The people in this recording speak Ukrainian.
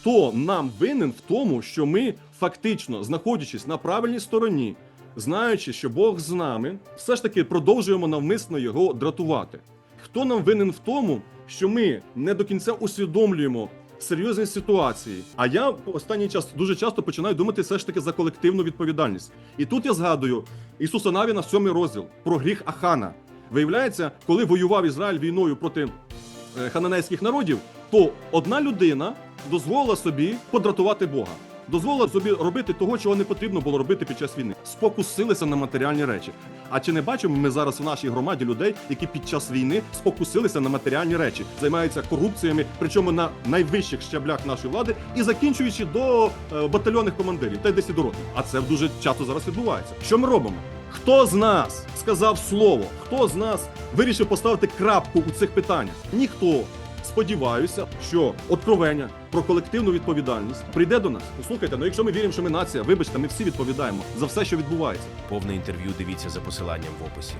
хто нам винен в тому, що ми фактично, знаходячись на правильній стороні, знаючи, що Бог з нами, все ж таки продовжуємо навмисно його дратувати. Хто нам винен в тому, що ми не до кінця усвідомлюємо серйозні ситуації? А я останній час дуже часто починаю думати все ж таки за колективну відповідальність. І тут я згадую Ісуса Навіна, сьомий розділ про гріх Ахана. Виявляється, коли воював Ізраїль війною проти е, хананейських народів, то одна людина дозволила собі подратувати Бога. Дозволила собі робити того, чого не потрібно було робити під час війни. Спокусилися на матеріальні речі. А чи не бачимо ми зараз в нашій громаді людей, які під час війни спокусилися на матеріальні речі, займаються корупціями, причому на найвищих щаблях нашої влади, і закінчуючи до е, батальйонних командирів та й ротних. А це дуже часто зараз відбувається. Що ми робимо? Хто з нас сказав слово? Хто з нас вирішив поставити крапку у цих питаннях? Ніхто. Сподіваюся, що откровення про колективну відповідальність прийде до нас. Послухайте, ну якщо ми віримо, що ми нація, вибачте, ми всі відповідаємо за все, що відбувається. Повне інтерв'ю дивіться за посиланням в описі.